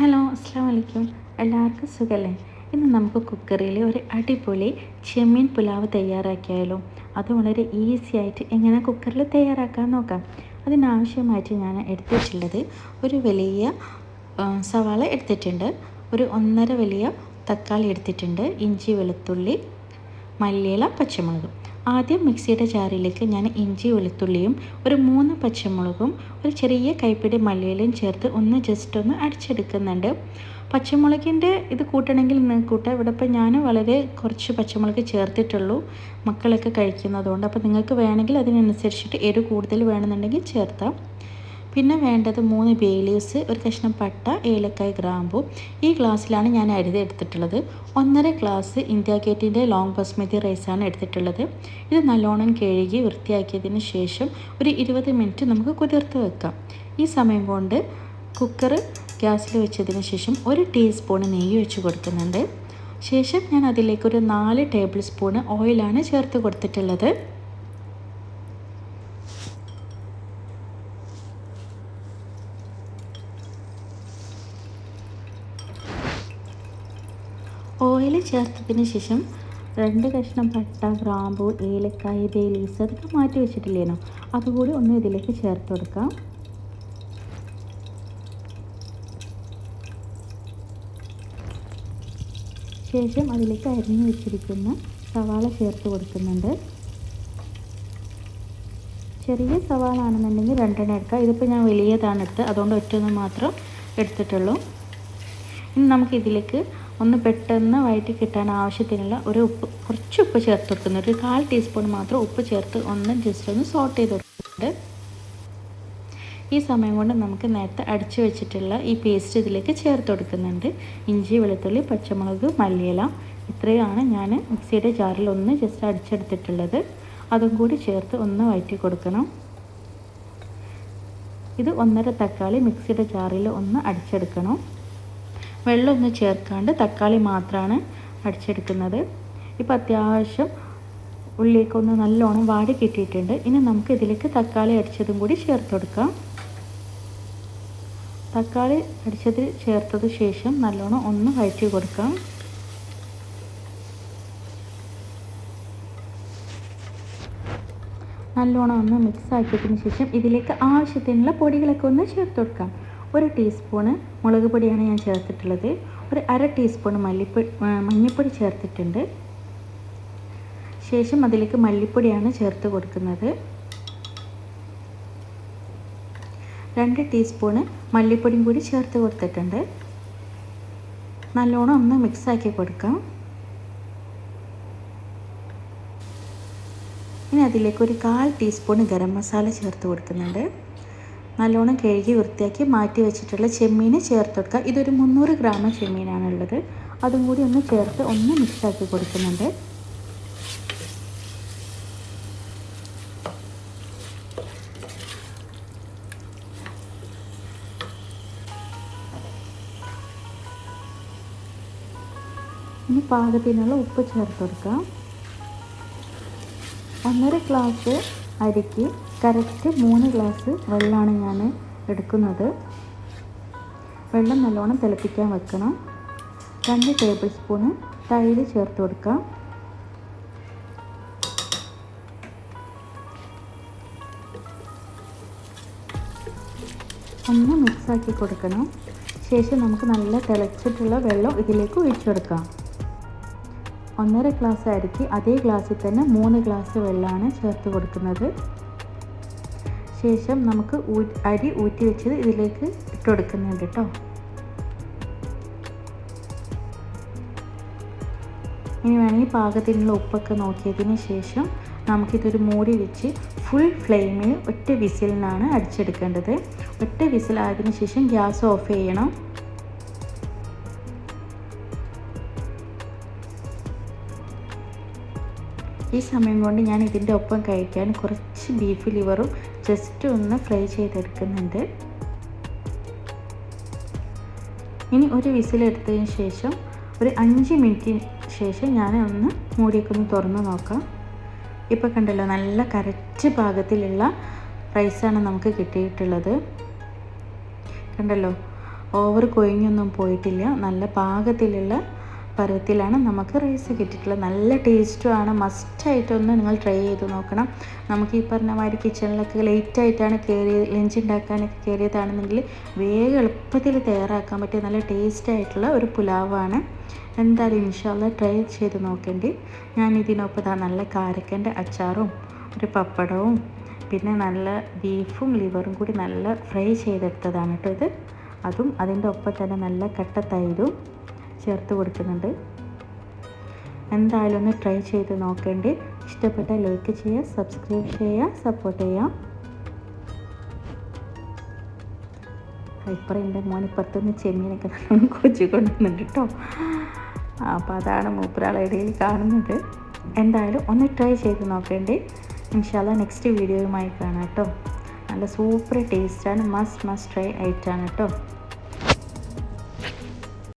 Hello അസ്സാം വലൈക്കും എല്ലാവർക്കും സുഖമല്ലേ ഇന്ന് നമുക്ക് കുക്കറിൽ ഒരു അടിപൊളി ചെമ്മീൻ പുലാവ് തയ്യാറാക്കിയാലോ. അത് വളരെ ഈസി ആയിട്ട് എങ്ങനെ കുക്കറിൽ തയ്യാറാക്കാൻ നോക്കാം. അതിനാവശ്യമായിട്ട് ഞാൻ എടുത്തിട്ടുള്ളത് ഒരു വലിയ സവാള എടുത്തിട്ടുണ്ട്. ഒരു ഒന്നര വലിയ തക്കാളി എടുത്തിട്ടുണ്ട്. ഇഞ്ചി വെളുത്തുള്ളി മല്ലിയില പച്ചമുളകും. ആദ്യം മിക്സിയുടെ ജാറിലേക്ക് ഞാൻ ഇഞ്ചി വെളുത്തുള്ളിയും ഒരു മൂന്ന് പച്ചമുളകും ഒരു ചെറിയ കൈപ്പിടി മല്ലിയിലയും ചേർത്ത് ഒന്ന് ജസ്റ്റ് ഒന്ന് അടിച്ചെടുക്കുന്നുണ്ട്. പച്ചമുളകിന്റെ ഇത് കൂട്ടണമെങ്കിൽ കൂട്ടാം. ഇവിടെ ഇപ്പം ഞാൻ വളരെ കുറച്ച് പച്ചമുളക് ചേർത്തിട്ടുള്ളൂ. മക്കളൊക്കെ കഴിക്കുന്നതുകൊണ്ട്. അപ്പോൾ നിങ്ങൾക്ക് വേണമെങ്കിൽ അതിനനുസരിച്ചിട്ട് എരിവ് കൂടുതൽ വേണമെന്നുണ്ടെങ്കിൽ ചേർത്താം. പിന്നെ വേണ്ടത് മൂന്ന് ബേ ലീവ്സ് ഒരു കഷ്ണം പട്ട ഏലക്കായ് ഗ്രാമ്പു. ഈ ഗ്ലാസ്സിലാണ് ഞാൻ അരിത് എടുത്തിട്ടുള്ളത്. ഒന്നര ഗ്ലാസ് ഇന്ത്യ ഗേറ്റിന്റെ ലോങ് ബസ്മതി റൈസാണ് എടുത്തിട്ടുള്ളത്. ഇത് നല്ലോണം കഴുകി വൃത്തിയാക്കിയതിന് ശേഷം ഒരു ഇരുപത് മിനിറ്റ് നമുക്ക് കുതിർത്ത് വെക്കാം. ഈ സമയം കൊണ്ട് കുക്കർ ഗ്യാസിൽ വെച്ചതിന് ശേഷം ഒരു ടീസ്പൂൺ നെയ്യ് വെച്ച് കൊടുക്കുന്നുണ്ട്. ശേഷം ഞാൻ അതിലേക്കൊരു നാല് ടേബിൾ സ്പൂണ് ഓയിലാണ് ചേർത്ത് കൊടുത്തിട്ടുള്ളത്. ഓയിൽ ചേർത്തതിന് ശേഷം രണ്ട് കഷ്ണം പട്ട ഗ്രാമ്പു ഏലക്കായ ബേലീസ് അതൊക്കെ മാറ്റി വെച്ചിട്ടില്ലേനോ? അതുകൂടി ഒന്ന് ഇതിലേക്ക് ചേർത്ത് കൊടുക്കാം. ശേഷം അതിലേക്ക് അരിഞ്ഞു വെച്ചിരിക്കുന്ന സവാള ചേർത്ത് കൊടുക്കുന്നുണ്ട്. ചെറിയ സവാള ആണെന്നുണ്ടെങ്കിൽ രണ്ടെണ്ണം എടുക്കാം. ഇതിപ്പോൾ ഞാൻ വലിയതാണ് എടുത്തത്. അതുകൊണ്ട് ഒറ്റൊന്ന് മാത്രം എടുത്തിട്ടുള്ളൂ. ഇനി നമുക്ക് ഇതിലേക്ക് ഒന്ന് പെട്ടെന്ന് വയറ്റി കിട്ടാൻ ആവശ്യത്തിനുള്ള ഒരു ഉപ്പ് കുറച്ച് ഉപ്പ് ചേർത്ത് കൊടുക്കുന്നു. ഒരു കാൽ ടീസ്പൂൺ മാത്രം ഉപ്പ് ചേർത്ത് ഒന്ന് ജസ്റ്റ് ഒന്ന് സോട്ട് ചെയ്ത് കൊടുക്കുന്നുണ്ട് ഈ സമയം കൊണ്ട് നമുക്ക് നേരത്തെ അടിച്ചു വെച്ചിട്ടുള്ള ഈ പേസ്റ്റ് ഇതിലേക്ക് ചേർത്ത് കൊടുക്കുന്നുണ്ട്. ഇഞ്ചി വെളുത്തുള്ളി പച്ചമുളക് മല്ലിയില ഇത്രയാണ് ഞാൻ മിക്സിയുടെ ജാറിൽ ഒന്ന് ജസ്റ്റ് അടിച്ചെടുത്തിട്ടുള്ളത്. അതും കൂടി ചേർത്ത് ഒന്ന് വയറ്റി കൊടുക്കണം. ഇത് ഒന്നര തക്കാളി മിക്സിയുടെ ജാറിൽ ഒന്ന് അടിച്ചെടുക്കണം. വെള്ളമൊന്നും ചേർക്കാണ്ട് തക്കാളി മാത്രമാണ് അടിച്ചെടുക്കുന്നത്. ഇപ്പോൾ അത്യാവശ്യം ഉള്ളിലേക്കൊന്ന് നല്ലോണം വാടി കിട്ടിയിട്ടുണ്ട്. ഇനി നമുക്ക് ഇതിലേക്ക് തക്കാളി അടിച്ചതും കൂടി ചേർത്ത് കൊടുക്കാം തക്കാളി അടിച്ചത് ചേർത്തത് ശേഷം നല്ലോണം ഒന്ന് വഴറ്റി കൊടുക്കാം. നല്ലോണം ഒന്ന് മിക്സ് ആക്കിയതിന് ശേഷം ഇതിലേക്ക് ആവശ്യത്തിനുള്ള പൊടികളൊക്കെ ഒന്ന് ചേർത്ത് കൊടുക്കാം ഒരു ടീസ്പൂണ് മുളക് പൊടിയാണ് ഞാൻ ചേർത്തിട്ടുള്ളത്. ഒരു അര ടീസ്പൂൺ മല്ലിപ്പൊടി മഞ്ഞൾപ്പൊടി ചേർത്തിട്ടുണ്ട്. ശേഷം അതിലേക്ക് മല്ലിപ്പൊടിയാണ് ചേർത്ത് കൊടുക്കുന്നത്. രണ്ട് ടീസ്പൂണ് മല്ലിപ്പൊടിയും കൂടി ചേർത്ത് കൊടുത്തിട്ടുണ്ട്. നല്ലോണം ഒന്ന് മിക്സാക്കി കൊടുക്കാം. ഇനി അതിലേക്ക് ഒരു കാൽ ടീസ്പൂൺ ഗരം മസാല ചേർത്ത് കൊടുക്കുന്നുണ്ട്. നല്ലോണം കഴുകി വൃത്തിയാക്കി മാറ്റി വെച്ചിട്ടുള്ള ചെമ്മീൻ ചേർത്ത് കൊടുക്കുക ഇതൊരു മുന്നൂറ് ഗ്രാം ചെമ്മീനാണുള്ളത്. അതും കൂടി ഒന്ന് ചേർത്ത് ഒന്ന് മിക്സാക്കി കൊടുക്കുന്നുണ്ട്. ഇനി പാകത്തിനുള്ള ഉപ്പ് ചേർത്ത് കൊടുക്കാം ഒന്നര ഗ്ലാസ് അരിക്ക് കറക്റ്റ് മൂന്ന് ഗ്ലാസ് വെള്ളമാണ് ഞാൻ എടുക്കുന്നത്. വെള്ളം നല്ലോണം തിളപ്പിക്കാൻ വെക്കണം. രണ്ട് ടേബിൾ സ്പൂണ് തൈര് ചേർത്ത് കൊടുക്കാം. ഒന്ന് മിക്സാക്കി കൊടുക്കണം. ശേഷം നമുക്ക് നല്ല തിളച്ചിട്ടുള്ള വെള്ളം ഇതിലേക്ക് ഒഴിച്ചു കൊടുക്കാം ഒന്നര ഗ്ലാസ് അരിക്ക് അതേ ഗ്ലാസ്സിൽ തന്നെ മൂന്ന് ഗ്ലാസ് വെള്ളമാണ് ചേർത്ത് കൊടുക്കുന്നത്. ശേഷം നമുക്ക് അരി ഊറ്റി വെച്ചത് ഇതിലേക്ക് ഇട്ട് കൊടുക്കുന്നുണ്ട് കേട്ടോ. ഇനി വേണമെങ്കിൽ പാകത്തിനുള്ള ഉപ്പൊക്കെ നോക്കിയതിന് ശേഷം നമുക്കിതൊരു മൂടി വെച്ച് ഫുൾ ഫ്ലെയിമിൽ ഒറ്റ വിസിലിനാണ് അടിച്ചെടുക്കേണ്ടത്. ഒറ്റ വിസിലായതിനു ശേഷം ഗ്യാസ് ഓഫ് ചെയ്യണം. ഈ സമയം കൊണ്ട് ഞാൻ ഇതിന്റെ ഒപ്പം കഴിക്കാൻ കുറച്ച് ബീഫ് ലിവറും ജസ്റ്റ് ഒന്ന് ഫ്രൈ ചെയ്തെടുക്കുന്നുണ്ട്. ഇനി ഒരു വിസിലെടുത്തതിന് ശേഷം ഒരു അഞ്ച് മിനിറ്റിന് ശേഷം ഞാൻ ഒന്ന് മൂടിയൊക്കെ ഒന്ന് തുറന്ന് നോക്കാം. ഇപ്പോൾ കണ്ടല്ലോ നല്ല കറക്റ്റ് പാകത്തിലുള്ള റൈസാണ് നമുക്ക് കിട്ടിയിട്ടുള്ളത്. കണ്ടല്ലോ ഓവർ കൊഴിഞ്ഞൊന്നും പോയിട്ടില്ല നല്ല പാകത്തിലുള്ള പരുവത്തിലാണ് നമുക്ക് റൈസ് കിട്ടിയിട്ടുള്ളത്. നല്ല ടേസ്റ്റുമാണ് മസ്റ്റായിട്ടൊന്ന് നിങ്ങൾ ട്രൈ ചെയ്ത് നോക്കണം. നമുക്ക് ഈ പറഞ്ഞ മാതിരി കിച്ചണിലൊക്കെ ലേറ്റായിട്ടാണ് കയറി ലഞ്ച് ഉണ്ടാക്കാനൊക്കെ കയറിയതാണെന്നെങ്കിൽ വേഗം എളുപ്പത്തിൽ തയ്യാറാക്കാൻ പറ്റിയ നല്ല ടേസ്റ്റ് ആയിട്ടുള്ള ഒരു പുലാവാണ്. എന്തായാലും ഇൻഷാല്ല ട്രൈ ചെയ്ത് നോക്കേണ്ടി. ഞാൻ ഇതിനൊപ്പം നല്ല കാരക്കന്റെ അച്ചാറും ഒരു പപ്പടവും പിന്നെ നല്ല ബീഫും ലിവറും കൂടി നല്ല ഫ്രൈ ചെയ്തെടുത്തതാണ് കേട്ടോ ഇത്. അതും അതിന്റെ ഒപ്പം തന്നെ നല്ല കട്ട തൈരും ചേർത്ത് കൊടുക്കുന്നുണ്ട്. എന്തായാലും ഒന്ന് ട്രൈ ചെയ്ത് നോക്കേണ്ടി. ഇഷ്ടപ്പെട്ട ലൈക്ക് ചെയ്യുക സബ്സ്ക്രൈബ് ചെയ്യുക സപ്പോർട്ട് ചെയ്യാം ഇപ്പറ എന്റെ മോൻ ഇപ്പുറത്തുനിന്ന് ചെമ്മീനൊക്കെ നല്ലോണം കൊച്ചു കൊണ്ടുവന്നുണ്ട് കേട്ടോ. അപ്പോൾ അതാണ് മൂപ്പരാളെ ഇടയിൽ കാണുന്നത്. എന്തായാലും ഒന്ന് ട്രൈ ചെയ്ത് നോക്കേണ്ടി. ഇൻഷാല്ല നെക്സ്റ്റ് വീഡിയോയുമായി കാണാം കേട്ടോ. നല്ല സൂപ്പർ ടേസ്റ്റാണ് മസ്റ്റ് മസ്റ്റ് ട്രൈ ആയിട്ടാണ് കേട്ടോ.